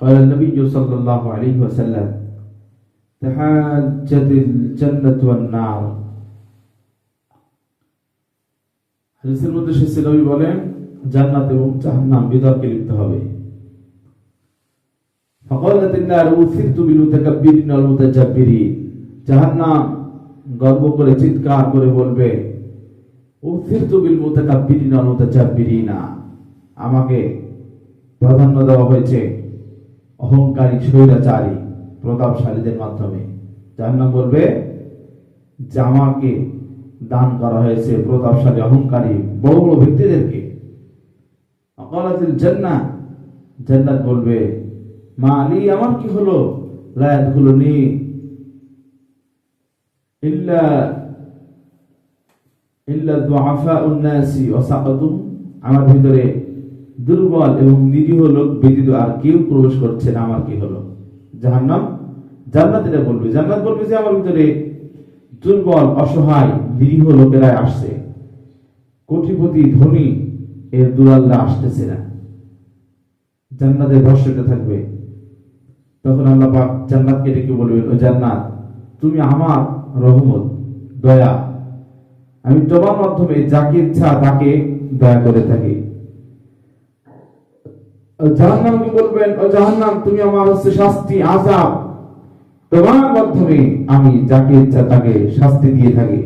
قال النبي صلى الله عليه وسلم تحاجت الجنة والنار হাদিসের মধ্যে শেষে নবী বলেন জান্নাত এবং জাহান্নাম বিতর্কে লিপ্ত হবে فقالت النار أثرت بالمتكبرين والمتجبرين জাহান্নাম গর্ব করে চিৎকার করে বলবে أثرت بالمتكبرين والمتجبرين আমাকে প্রাধান্য দেওয়া হয়েছে অহংকারী স্বৈরাচারী প্রতাপশালীদের মাধ্যমে। জাহান্নাম বলবে যে আমাকে দান করা হয়েছে প্রতাপশালী, অহংকারী বড় বড় ব্যক্তিদেরকে জান্নাত জান্নাত বলবে, মা আলী, আমার কি হলো? লায়াতগুলো নি ইল্লা ইল্লা দুআফা উন্নাসি আমার ভিতরে দুর্বল এবং নিরীহ লোক ব্যতীত আর কেউ প্রবেশ করছে না, আমার কি হলো? জাহান্নাম? জান্নাত এটা বলবে, জান্নাত বলবে যে আমার ভিতরে দুর্বল, অসহায়, নিরীহ লোকেরা আসছে। কোটিপতি, ধনী, এর দুরাল্লা আসতেছে না। জান্নাতের রহস্যটা থাকবে। তখন আল্লাহ পাক জান্নাতকে ডেকে বলবেন, ও জান্নাত, তুমি আমার রহমত, দয়া। আমি তোমার মাধ্যমে যাকে ইচ্ছা তাকে দয়া করে থাকি। ও জাহান্নাম কি বলবেন? ও জাহান্নাম, তুমি আমার হচ্ছে শাস্তি আজাব তোমার মাধ্যমে আমি যাকে ইচ্ছা তাকে শাস্তি দিয়ে থাকি।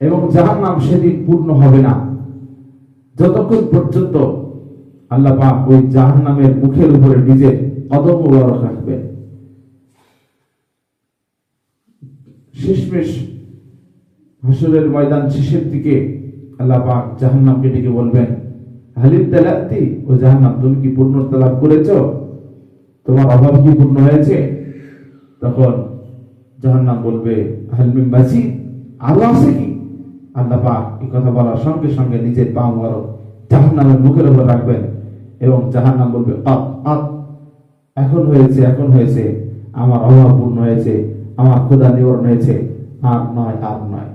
এবং জাহান্নাম সেদিন পূর্ণ হবে না। যতক্ষণ পর্যন্ত আল্লাহ পাক ওই জাহান্নামের মুখের উপরে নিজের কদম রাখবেন। শেষমেশ হাসরের ময়দান শেষের দিকে আল্লাহ পাক জাহান্নামকে ডেকে বলবেন হালিম তালাতি ও জাহান্নাম, তুমি কি পূর্ণতা লাভ করেছ? তোমার অভাব কি পূর্ণ হয়েছে? তখন জাহান্নাম বলবে হালমিম বাসি আরও আছে কি? আল্লাহ পাক এই কথা বলার সঙ্গে সঙ্গে নিজের পা মুবারক জাহান্নামের মুখের উপর রাখবেন এবং জাহান্নাম বলবে আপ আপ এখন হয়েছে এখন হয়েছে, আমার অভাব পূর্ণ হয়েছে, আমার ক্ষুধা নিবারণ হয়েছে, আর নয় আর নয়।